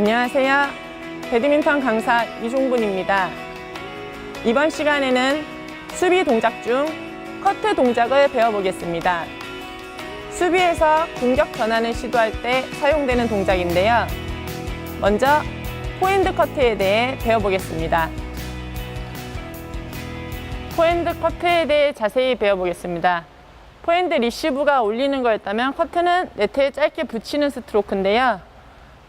안녕하세요. 배드민턴 강사 이종분입니다. 이번 시간에는 수비 동작 중 커트 동작을 배워보겠습니다. 수비에서 공격 전환을 시도할 때 사용되는 동작인데요. 먼저 포핸드 커트에 대해 배워보겠습니다. 포핸드 커트에 대해 자세히 배워보겠습니다. 포핸드 리시브가 올리는 거였다면 커트는 네트에 짧게 붙이는 스트로크인데요.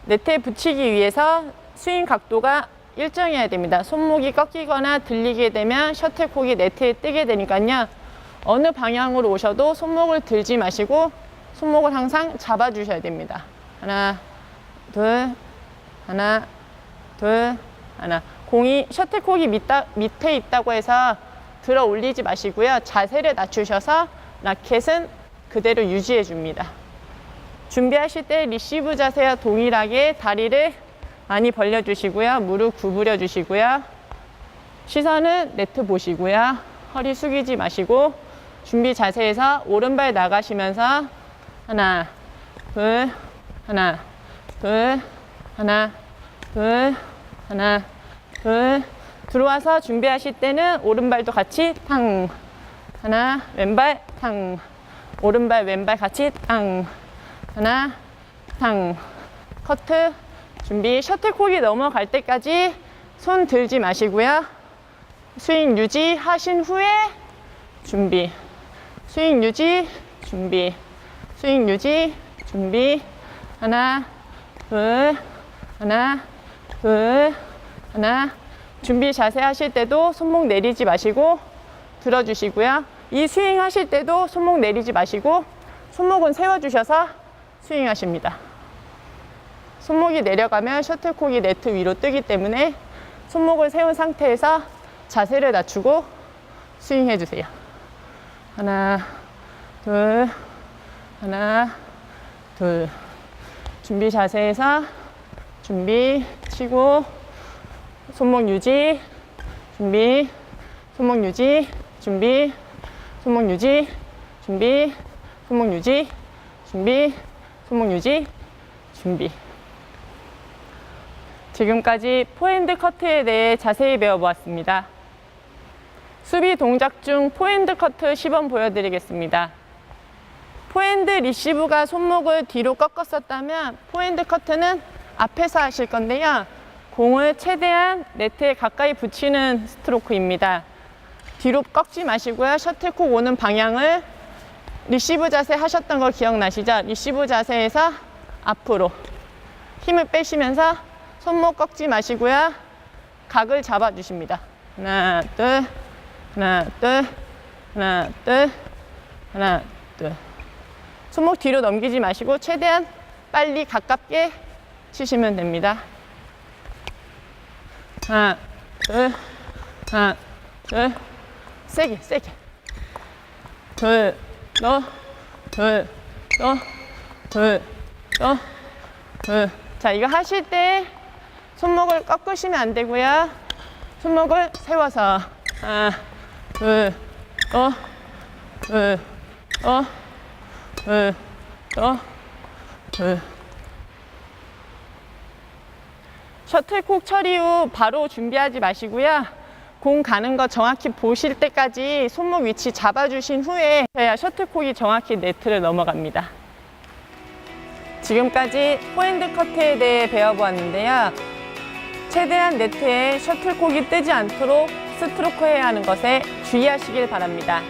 네트에 붙이기 위해서 스윙 각도가 일정해야 됩니다. 손목이 꺾이거나 들리게 되면 셔틀콕이 네트에 뜨게 되니까요. 어느 방향으로 오셔도 손목을 들지 마시고 손목을 항상 잡아주셔야 됩니다. 하나, 둘, 하나, 둘, 하나. 공이 셔틀콕이 밑다, 밑에 있다고 해서 들어 올리지 마시고요. 자세를 낮추셔서 라켓은 그대로 유지해 줍니다. 준비하실 때 리시브 자세와 동일하게 다리를 많이 벌려주시고요. 무릎 구부려 주시고요. 시선은 네트 보시고요. 허리 숙이지 마시고 준비 자세에서 오른발 나가시면서 하나, 둘, 하나, 둘, 하나, 둘, 하나, 둘. 들어와서 준비하실 때는 오른발도 같이 탕. 하나, 왼발 탕. 오른발, 왼발 같이 탕. 하나, 탕. 커트. 준비. 셔틀콕이 넘어갈 때까지 손 들지 마시고요. 스윙 유지 하신 후에 준비. 스윙 유지, 준비. 스윙 유지, 준비. 하나, 둘, 하나, 둘, 하나. 준비 자세 하실 때도 손목 내리지 마시고 들어주시고요. 이 스윙 하실 때도 손목 내리지 마시고 손목은 세워주셔서 스윙 하십니다. 손목이 내려가면 셔틀콕이 네트 위로 뜨기 때문에 손목을 세운 상태에서 자세를 낮추고 스윙 해 주세요. 하나, 둘, 하나, 둘. 준비 자세에서 준비 치고 손목 유지 준비 손목 유지 준비 손목 유지 준비 손목 유지 준비 손목 유지 준비 지금까지 포핸드 커트에 대해 자세히 배워보았습니다. 수비 동작 중 포핸드 커트 시범 보여드리겠습니다. 포핸드 리시브가 손목을 뒤로 꺾었었다면 포핸드 커트는 앞에서 하실 건데요. 공을 최대한 네트에 가까이 붙이는 스트로크입니다. 뒤로 꺾지 마시고요. 셔틀콕 오는 방향을 리시브 자세 하셨던 거 기억나시죠? 리시브 자세에서 앞으로 힘을 빼시면서 손목 꺾지 마시고요. 각을 잡아주십니다. 하나, 둘, 하나, 둘, 하나, 둘, 하나, 둘. 손목 뒤로 넘기지 마시고 최대한 빨리 가깝게 치시면 됩니다. 하나, 둘, 하나, 둘, 세게, 세게. 둘, 너, 둘, 너, 둘, 너, 둘. 자, 이거 하실 때 손목을 꺾으시면 안 되고요. 손목을 세워서 하나, 둘, 너, 둘, 너, 둘, 너, 둘. 셔틀콕 처리 후 바로 준비하지 마시고요. 공 가는 거 정확히 보실 때까지 손목 위치 잡아주신 후에 해야 셔틀콕이 정확히 네트를 넘어갑니다. 지금까지 포핸드 커트에 대해 배워보았는데요. 최대한 네트에 셔틀콕이 뜨지 않도록 스트로크 해야 하는 것에 주의하시길 바랍니다.